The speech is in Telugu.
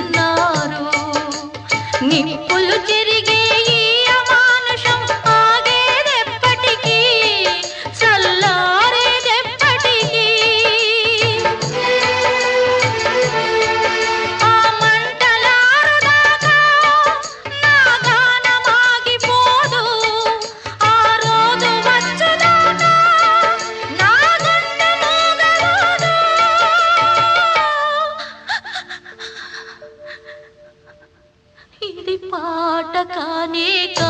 ఉన్నారు. నిప్పులు తిరిగి ఇది పాట కానే కా